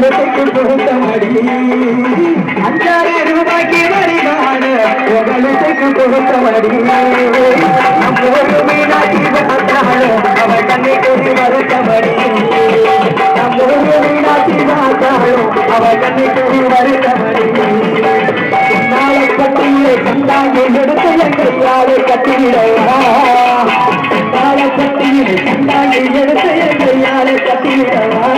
மனசுக்கு கொடுத்த மடி அஞ்சாறு ரூபாய்க்கு வரிகாடு மனசுக்கு கொடுத்த மடி நம்மோடு மீனாட்சி பார்த்தாலும் அவள் கண்ணை கொண்டு வருத்த மடி நம்மோடு மீனாட்சி பார்த்தாலும் அவள் கண்ணை கொண்டு வருத்த மடி நாளை கண்டாங்க எடுத்து கட்டிவிடவா நாளை கண்டாங்க எடுத்து கட்டிவிடவா